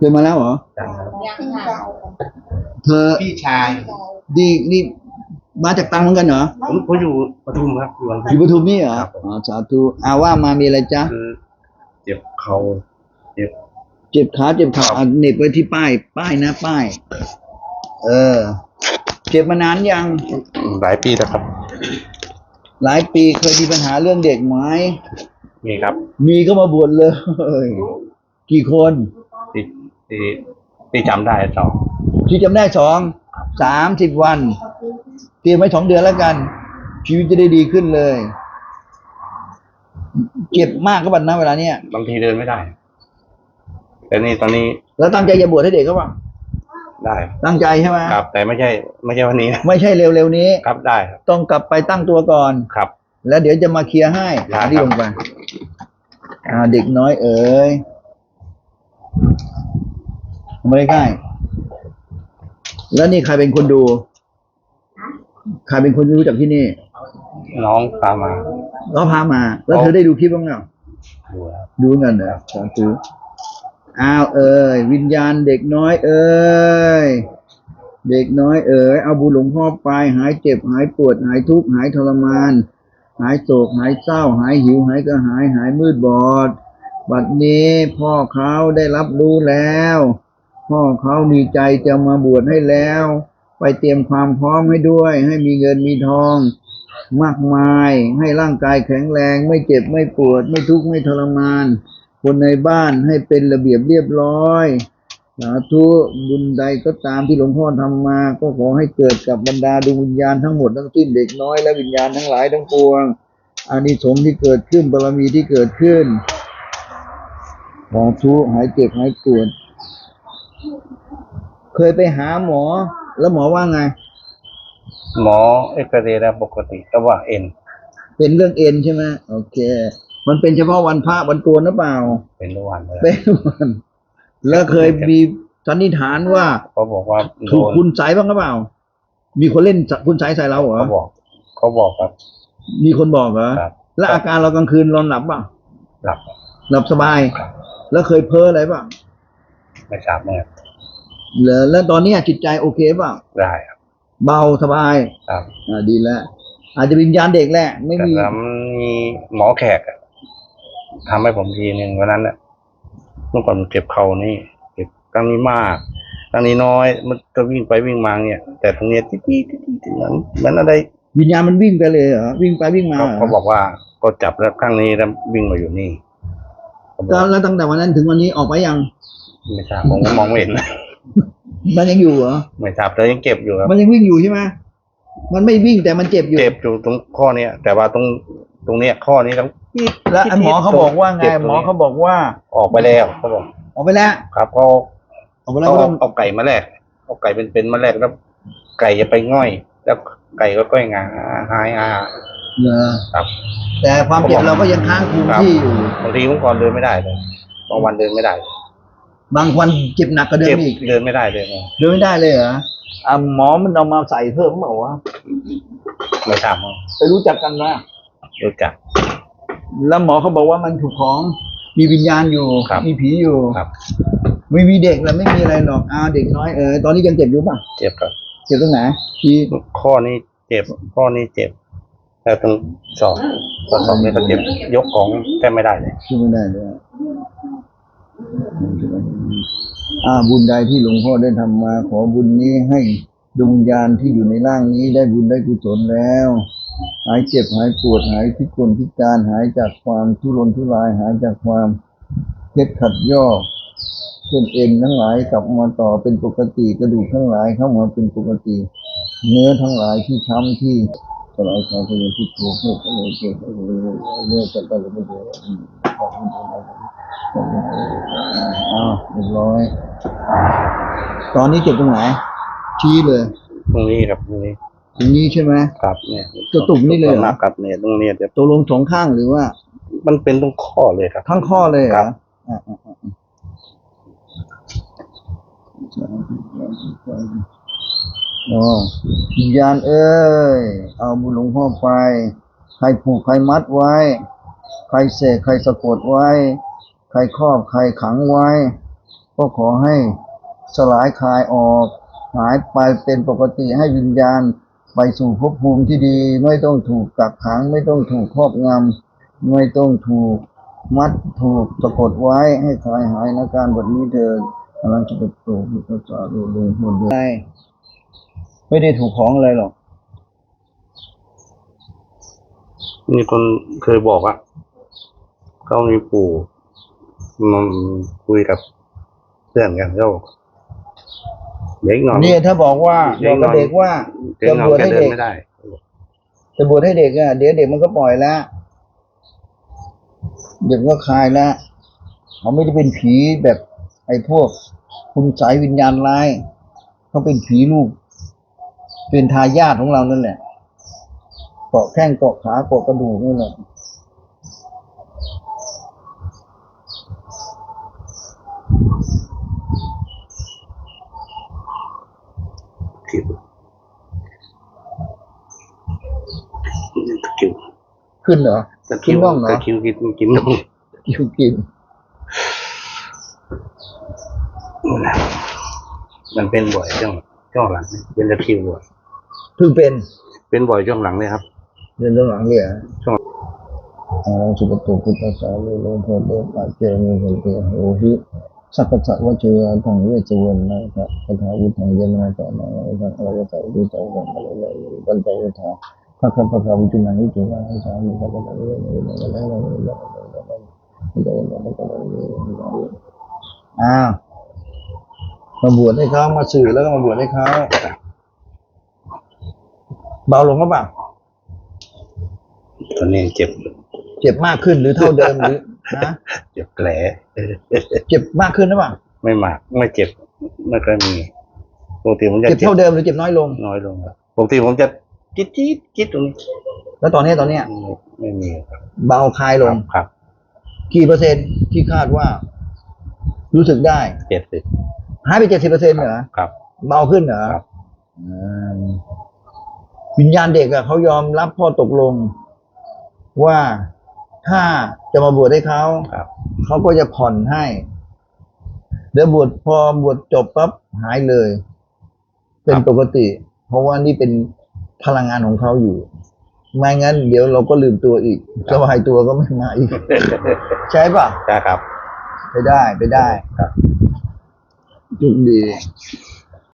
เคยมาแล้วเหรอ ยังครับยังค่ะเธอพี่ชายดีนี่มาจากตังเหมือนกันเหรอผมผมอยู่ปทุมครับอยู่บางอยู่ปทุมนี่เหรออ๋อสาธุอาว่ามามีอะไรจ๊ะ คือเจ็บเข่าเจ็บ เจ็บขาเจ็บขาอะเหน็บไว้ที่ป้าย ป้ายนะป้าย เออ เจ็บมานานยัง หลายปีแล้วครับ หลายปีเคยมีปัญหาเรื่องเด็กไหมมีครับมีก็มาบวชเลย กี่คนที่ ที่ที่จำได้สองที่จำได้สองสามสิบวัน เตรียมไว้สองเดือนแล้วกัน ชีวิตจะได้ดีขึ้นเลย เจ็บมากก็บัดนะเวลาเนี้ยบางทีเดินไม่ได้ แต่นี่ตอนนี้แล้วตั้งใจจะบวชให้เด็กก็ว่าได้ตั้งใจใช่ไหมครับ แต่ไม่ใช่ ไม่ใช่วันนี้นะไม่ใช่เร็วๆนี้ ครับได้ครับ ต้องกลับไปตั้งตัวก่อน ครับ แล้วเดี๋ยวจะมาเคลียร์ให้ได้หาที่ครับลงไปอ่าเด็กน้อยเอ๋ย ไม่ได้แล้วนี่ใครเป็นคนดู ใครเป็นคนรู้จากที่นี่ น้องพามาเราพามา แล้วเธอได้ดูคลิปบ้างเปล่าดูแล้วดูเงินเหรอสาธุอ้าวเอ๋ยวิญญาณเด็กน้อย เอ๋ยเด็กน้อยเอ๋ยเอาบุญหลวงพ่อไปหายเจ็บหายปวดหายทุกข์หายทรมาน หายโศกหายเศร้า หายหิวหายกระหายหายมืดบอด บัดนี้พ่อเขาได้รับรู้แล้ว พ่อเขามีใจจะมาบวชให้แล้ว ไปเตรียมความพร้อมให้ด้วย ให้มีเงินมีทอง มากมาย ให้ร่างกายแข็งแรง ไม่เจ็บไม่ปวด ไม่ทุกข์ไม่ทรมาน คนในบ้านให้เป็นระเบียบเรียบร้อยสาธุบุญใดก็ตามที่หลวงพ่อทำมา ก็ขอให้เกิดกับบรรดาดวงวิญญาณทั้งหมดทั้งสิ้นเด็กน้อยและวิญญาณทั้งหลายทั้งปวงอานิสงส์ที่เกิดขึ้นบารมีที่เกิดขึ้นสาธุหายเจ็บหายปวด เคยไปหาหมอ แล้วหมอว่าไง หมอเอ็กซเรย์แล้วปกติก็ว่าเอ็น เป็นเรื่องเอ็นใช่ไหมโอเค มันเป็นเฉพาะวันพระวันโกนหรือเปล่า เป็นทุกวันเลยเป็นวันแล้วเคยมีสันนิษฐานว่าเขาบอกว่าโดถูกนคุณใสยบ้างหรือเปล่า มีคนเล่นคุณใสยใส่เราเหรอเขาบอกเขาบอกครับ มีคนบอกเหรอครับแล้วอาการเรากลางคืนนอนหลับเปล่าหลับหลับสบายครับแล้วเคยเพ้ออะไรเปล่าไม่ทราบเมื่อ เหรอแล้วตอนนี้จิตใจโอเคเปล่าได้ครับ เบาสบายครับอ่าดีแล้ว อาจจะวิญญาณเด็กแหละ ไม่แต่มีทำมีหมอแขกอะทำให้ผมทีหนึ่งวันนั้นน่ะเมื่อก่อนผมเจ็บเข่านี่เจ็บครั้งนี้มากครั้งนี้น้อย มันก็วิ่งไปวิ่งมาเนี่ย แต่ตรงเนี้ยที่ที่ที่ที่เหมือนเหมือนอะไรวิญญาณมันวิ่งไปเลยเหรอวิ่งไปวิ่งมาเขาเหรอเขาบอกว่าก็จับแล้วครั้งนี้แล้ววิ่งมาอยู่นี่เขาบอกแล้วแล้วตั้งแต่วันนั้นถึงวันนี้ออกไปยัง ไม่ทราบผมก็มองไม่เห็น มันยังอยู่เหรอไม่ทราบแต่ยังเจ็บอยู่ครับมันยังวิ่งอยู่ใช่ไหมมันไม่วิ่งแต่มันเจ็บอยู่เจ็บอยู่ตรงข้อเนี้ยแต่ว่าตรงตรงเนี้ยข้อนี้ต้อง แล้วไอ้หมอเขาบอกว่าไงจ็บตรหมอเขาบอกว่า ออกไปแล้วเขาบอกออกไปแล้วครับเขาออกไปแล้วเขาก็เอาต้องเอาไก่มาแลกเอาไก่เป็นๆมาแลกแล้ว ไก่จะไปง่อย แล้วไก่ก็ก้อยงาหายอา เหรอครับแต่ความเจ็บเราก็ยังค้างคูครับ ที่อยู่บางทีเมื่อก่อนเดินไม่ได้เลยบางวันเดินไม่ได้ บางวันเจ็บหนักก็เดินเจ็บไม่อีกเดินไม่ได้เลยนะเดินไม่ได้เลยเหรออะหมอมันเอามาใส่เพิ่มเปล่าวะไม่ทราบมั้งไปรู้จักกันนะรู้จัก แล้วหมอเขาบอกว่ามันถูกของมีวิญญาณอยู่ครับมีผีอยู่ครับไม่มีเด็กแล้วไม่มีอะไรหรอกอ้าวเด็กน้อยเออตอนนี้ยังเจ็บอยู่ป่ะเจ็บครับเจ็บตรงไหนที่ข้อนี้เจ็บข้อนี้เจ็บแต่ตรงศอกตรงศอกนี่ก็เจ็บยกของแทบไม่ได้เลยช่วยไม่ได้เลย อาบุญใดที่หลวงพ่อได้ทำมา ขอบุญนี้ให้ดวงวิญญาณที่อยู่ในร่างนี้ได้บุญได้กุศลแล้ว หายเจ็บหายปวดหายพิกลพิการหายจากความทุรนทุรายหายจากความเคล็ดขัดย่อเส้นเอ็นทั้งหลายกลับมาต่อเป็นปกติกระดูกทั้งหลายเข้ามาเป็นปกติ เนื้อทั้งหลายที่ช้ำที่สลายสายไปเลยที่ถูกเพื่อก็เลยเกิดเลยเนื้อจะไปเลยไม่เจ ออ้าวเรียบร้อย ตอนนี้เจ็บตรงไหน ชี้เลยตรงนี้ครับตรงนี้ตรงนี้ใช่ไหมครับเนี่ยตัวตุ่มนี่เลยเหรอส่วมากครับเนี่ยตรงเนี้ยเดี๋ยวตัวลงสองข้างหรือว่า มันเป็นตรงข้อเลยครับทั้งข้อเลยเหรครัอบอ่าอ่าอ่าอ๋อวิญญาณเอ้ย เอาบุญหลวงพ่อไป ใครผูกใครมัดไว้ ใครเสกใครสะกดไว้ ใครครอบใครขังไว้ ก็ขอให้สลายคลายออกหายไปเป็นปกติให้วิญญาณไปสู่ภพภูมิที่ดี ไม่ต้องถูกกักขัง ไม่ต้องถูกครอบงำไม่ต้องถูกมัดถูกสะกดไว้ให้คลายหายในการบทนี้เถิดพลังจิตโตพุทธศาสนาลงหมดเลยไม่ได้ถูกของอะไรหรอกมีคนเคยบอกว่าเขามีปู่ คุยกับเพื่อนกันก็บอกเด็กนอนเนี่ยถ้าบอกว่าบอกกับเด็กว่าเด็กจะนอบนวชแกให้เดินเด็กไม่ได้จะบวชให้เด็กอะเดี๋ยวเด็กมันก็ปล่อยแล้วเด็กก็คลายแล้วเขาไม่ได้เป็นผีแบบไอ้พวกคุณสายวิญญาณร้ายเขาเป็นผีลูก เป็นทายาทของเรานั่นแหละเกาะแข้งเกาะขาเกาะกระดูกนั่นแหละ คิวขึ้นเหรอตะกิคินวน่องเหรอตะคิวกินกินน่องกิวกินมันเป็นบ่อยช่วงช่วงหลังเนี่ยเป็นตะคิวบ่อยเพิ่งเป็นเป็นบ่อยช่วงหลังเลยครับ เดือนหลังเนี่ยช่วง อารังสุปโตพุทธสาโลโลภะโลปัจเจมิโหติโหหิสัพพะวัจเจยาทังเวจวันนะพระคาถาวุธังเยนะตานังอะระหังอะระตะอุตตะกังอะระระปัญจวัฏฐา พระคัมภะวิจุนังวิจุนังสามิพระกัลยาณมินะนะนะนะนะอ้าวมาบวชให้เขามาสื่อแล้วก็มาบวชให้เขาเบาลงหรือเปล่าตอนนี้เจ็บ เจ็บมากขึ้นหรือเท่าเดิมหรือนะเจ็บแผลเจ็บมากขึ้นหรือเปล่าไม่มาก ไม่เจ็บไม่ค่อยมีปกติผมจะเจ็บเท่าเดิมหรือเจ็บน้อยลง น้อยลงครับปกติผมจะ จิ๊ดจิ๊ดจิ๊ดตรงนี้แล้วตอนนี้ตอนเนี้ยไม่ไม่มีครับเบาคลายลงครับ กี่เปอร์เซ็นต์ที่คาดว่า รู้สึกได้เจ็ดสิบหายไปเจ็ดสิบเปอร์เซ็นต์เหรอครับ เบาขึ้นเหรอครับอ่าวิญญาณเด็กอะเขายอมรับข้อตกลง ว่าถ้าจะมาบวชให้เขาครับเขาก็จะผ่อนให้ เดี๋ยวบวชพอบวชจบปั๊บหายเลย เป็นปกติ เพราะว่านี่เป็น พลังงานของเขาอยู่ ไม่งั้นเดี๋ยวเราก็ลืมตัวอีกสบายตัวก็ไม่มาอีก ใช่ป่ะใช่ครับ ไปได้ไปได้ครับจุกดี